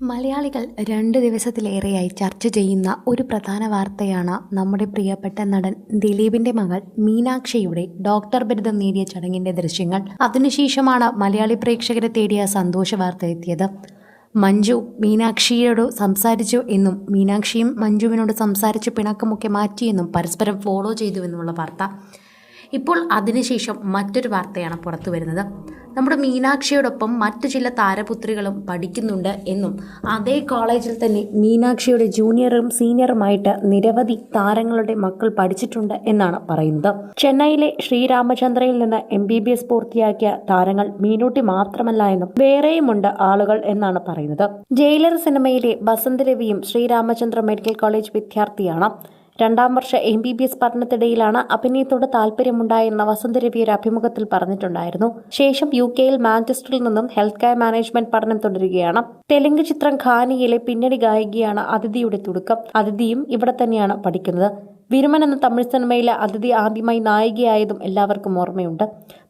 മലയാളികൾ രണ്ട് ദിവസത്തിലേറെയായി ചർച്ച ചെയ്യുന്ന ഒരു പ്രധാന വാർത്തയാണ് നമ്മുടെ പ്രിയപ്പെട്ട നടൻ ദിലീപിന്റെ മകൾ മീനാക്ഷിയുടെ ഡോക്ടർ ബിരുദം നേടിയ ചടങ്ങിന്റെ ദൃശ്യങ്ങൾ. അതിനുശേഷമാണ് മലയാളി പ്രേക്ഷകരെ തേടിയ സന്തോഷ വാർത്ത എത്തിയത്. മഞ്ജു മീനാക്ഷിയോട് സംസാരിച്ചു എന്നും മീനാക്ഷിയും മഞ്ജുവിനോട് സംസാരിച്ച് പിണക്കമൊക്കെ മാറ്റിയെന്നും പരസ്പരം ഫോളോ ചെയ്തുവെന്നുമുള്ള വാർത്ത. ഇപ്പോൾ അതിനുശേഷം മറ്റൊരു വാർത്തയാണ് പുറത്തു വരുന്നത്. നമ്മുടെ മീനാക്ഷിയോടൊപ്പം മറ്റു ചില താരപുത്രികളും പഠിക്കുന്നുണ്ട് എന്നും അതേ കോളേജിൽ തന്നെ മീനാക്ഷിയുടെ ജൂനിയറും സീനിയറുമായിട്ട് നിരവധി താരങ്ങളുടെ മക്കൾ പഠിച്ചിട്ടുണ്ട് എന്നാണ് പറയുന്നത്. ചെന്നൈയിലെ ശ്രീരാമചന്ദ്രയിൽ നിന്ന് എം ബി ബി എസ് പൂർത്തിയാക്കിയ താരങ്ങൾ മീനൂട്ടി മാത്രമല്ല എന്നും വേറെയുമുണ്ട് ആളുകൾ എന്നാണ് പറയുന്നത്. ജയിലർ സിനിമയിലെ ബസന്ത് രവിയും ശ്രീരാമചന്ദ്ര മെഡിക്കൽ കോളേജ് വിദ്യാർത്ഥിയാണ്. രണ്ടാം വർഷ എം ബി ബി എസ് പഠനത്തിനിടയിലാണ് അഭിനയത്തോട് താല്പര്യമുണ്ടായെന്ന വസന്ത രവി ഒരു അഭിമുഖത്തിൽ പറഞ്ഞിട്ടുണ്ടായിരുന്നു. ശേഷം യു കെയിൽ മാഞ്ചസ്റ്ററിൽ നിന്നും ഹെൽത്ത് കെയർ മാനേജ്മെന്റ് പഠനം തുടരുകയാണ്. തെലുങ്ക് ചിത്രം ഖാനിയിലെ പിന്നണി ഗായികയാണ് അതിഥിയുടെ തുടക്കം. അതിഥിയും ഇവിടെ തന്നെയാണ് പഠിക്കുന്നത്. വിരുമൻ എന്ന തമിഴ് സിനിമയിലെ അതിഥി ആദ്യമായി നായികയായതും എല്ലാവർക്കും ഓർമ്മയുണ്ട്.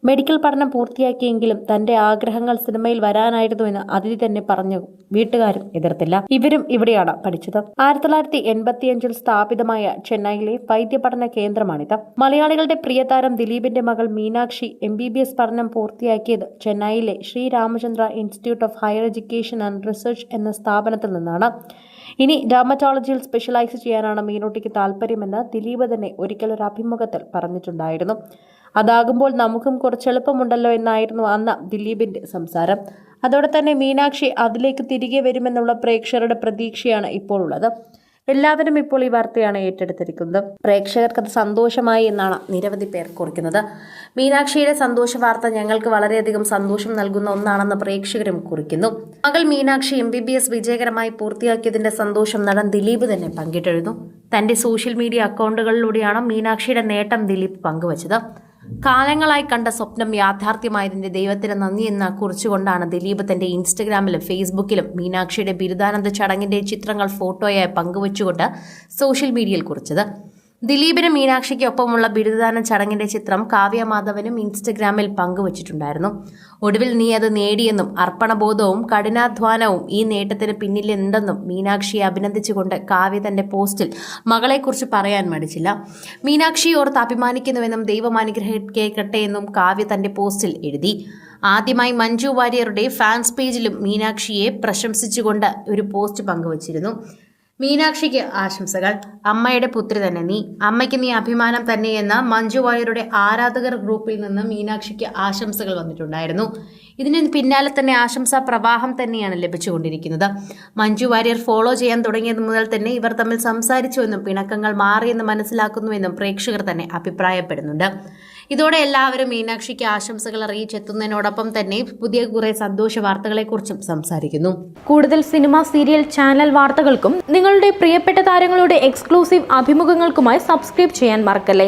മെഡിക്കൽ പഠനം പൂർത്തിയാക്കിയെങ്കിലും തന്റെ ആഗ്രഹങ്ങൾ സിനിമയിൽ വരാനായിരുന്നു എന്ന് അതിഥി തന്നെ പറഞ്ഞു. വീട്ടുകാരും എതിർത്തില്ല. ഇവരും ഇവിടെയാണ് പഠിച്ചത്. ആയിരത്തി തൊള്ളായിരത്തി എൺപത്തിയഞ്ചിൽ സ്ഥാപിതമായ ചെന്നൈയിലെ വൈദ്യപഠന കേന്ദ്രമാണിത്. മലയാളികളുടെ പ്രിയതാരം ദിലീപിന്റെ മകൾ Meenakshi M B B S പഠനം പൂർത്തിയാക്കിയത് ചെന്നൈയിലെ Sri Ramachandra institute of higher education and research എന്ന സ്ഥാപനത്തിൽ നിന്നാണ്. ഇനി ഡെർമറ്റോളജിയിൽ സ്പെഷ്യലൈസ് ചെയ്യാനാണ് മീനോട്ടിക്ക് താല്പര്യമെന്ന് ദിലീപ് തന്നെ ഒരിക്കൽ ഒരു അഭിമുഖത്തിൽ പറഞ്ഞിട്ടുണ്ടായിരുന്നു. അതാകുമ്പോൾ നമുക്കും കുറച്ച് എളുപ്പമുണ്ടല്ലോ എന്നായിരുന്നു അന്ന് ദിലീപിന്റെ സംസാരം. അതോടെ തന്നെ മീനാക്ഷി അതിലേക്ക് തിരികെ വരുമെന്നുള്ള പ്രേക്ഷകരുടെ പ്രതീക്ഷയാണ് ഇപ്പോൾ ഉള്ളത്. എല്ലാവരും ഇപ്പോൾ ഈ വാർത്തയാണ് ഏറ്റെടുത്തിരിക്കുന്നത്. പ്രേക്ഷകർക്ക് അത് സന്തോഷമായി എന്നാണ് നിരവധി പേർ കുറിക്കുന്നത്. മീനാക്ഷിയുടെ സന്തോഷ വാർത്ത ഞങ്ങൾക്ക് വളരെയധികം സന്തോഷം നൽകുന്ന ഒന്നാണെന്ന് പ്രേക്ഷകരും കുറിക്കുന്നു. മകൾ Meenakshi M B B S വിജയകരമായി പൂർത്തിയാക്കിയതിന്റെ സന്തോഷം നടൻ ദിലീപ് തന്നെ പങ്കിട്ടെഴുതുന്നു തന്റെ സോഷ്യൽ മീഡിയ അക്കൗണ്ടുകളിലൂടെയാണ് മീനാക്ഷിയുടെ നേട്ടം ദിലീപ് പങ്കുവച്ചത്. കാലങ്ങളായി കണ്ട സ്വപ്നം യാഥാർത്ഥ്യമായതിന്റെ ദൈവത്തിന് നന്ദി എന്ന് കുറിച്ചുകൊണ്ടാണ് ദിലീപ് തന്റെ ഇൻസ്റ്റഗ്രാമിലും ഫേസ്ബുക്കിലും മീനാക്ഷിയുടെ ബിരുദാനന്ദ ചടങ്ങിന്റെ ചിത്രങ്ങൾ ഫോട്ടോയായി പങ്കുവച്ചുകൊണ്ട് സോഷ്യൽ മീഡിയയിൽ കുറിച്ചത്. ദിലീപിനും മീനാക്ഷിക്കൊപ്പമുള്ള ബിരുദദാന ചടങ്ങിന്റെ ചിത്രം കാവ്യ മാധവനും ഇൻസ്റ്റഗ്രാമിൽ പങ്കുവച്ചിട്ടുണ്ടായിരുന്നു. ഒടുവിൽ നീ അത് നേടിയെന്നും അർപ്പണബോധവും കഠിനാധ്വാനവും ഈ നേട്ടത്തിന് പിന്നിലുണ്ടെന്നും മീനാക്ഷിയെ അഭിനന്ദിച്ചുകൊണ്ട് കാവ്യ തന്റെ പോസ്റ്റിൽ മകളെക്കുറിച്ച് പറയാൻ മടിച്ചില്ല. മീനാക്ഷി ഓർത്ത് അഭിമാനിക്കുന്നുവെന്നും ദൈവം അനുഗ്രഹിക്കട്ടെ എന്നും കാവ്യ തന്റെ പോസ്റ്റിൽ എഴുതി. ആദ്യമായി മഞ്ജു വാര്യരുടെ ഫാൻസ് പേജിലും മീനാക്ഷിയെ പ്രശംസിച്ചുകൊണ്ട് ഒരു പോസ്റ്റ് പങ്കുവച്ചിരുന്നു. മീനാക്ഷിക്ക് ആശംസകൾ. അമ്മയുടെ പുത്രി തന്നെ നീ. അമ്മയ്ക്ക് നീ അഭിമാനം തന്നെയെന്ന മഞ്ജു വാര്യരുടെ ആരാധകർ ഗ്രൂപ്പിൽ നിന്ന് മീനാക്ഷിക്ക് ആശംസകൾ വന്നിട്ടുണ്ടായിരുന്നു. ഇതിന് പിന്നാലെ തന്നെ ആശംസാ പ്രവാഹം തന്നെയാണ് ലഭിച്ചുകൊണ്ടിരിക്കുന്നത്. മഞ്ജു വാര്യർ ഫോളോ ചെയ്യാൻ തുടങ്ങിയത് മുതൽ തന്നെ ഇവർ തമ്മിൽ സംസാരിച്ചുവെന്നും പിണക്കങ്ങൾ മാറിയെന്ന് മനസ്സിലാക്കുന്നുവെന്നും പ്രേക്ഷകർ തന്നെ അഭിപ്രായപ്പെടുന്നുണ്ട്. ഇതോടെ എല്ലാവരും മീനാക്ഷിക്ക് ആശംസകൾ അറിയിച്ചെത്തുന്നതിനോടൊപ്പം തന്നെ പുതിയ കുറെ സന്തോഷ വാർത്തകളെക്കുറിച്ചും സംസാരിക്കുന്നു. കൂടുതൽ സിനിമ സീരിയൽ ചാനൽ വാർത്തകൾക്കും നിങ്ങളുടെ പ്രിയപ്പെട്ട താരങ്ങളുടെ എക്സ്ക്ലൂസീവ് അഭിമുഖങ്ങൾക്കുമായി സബ്സ്ക്രൈബ് ചെയ്യാൻ മറക്കല്ലേ?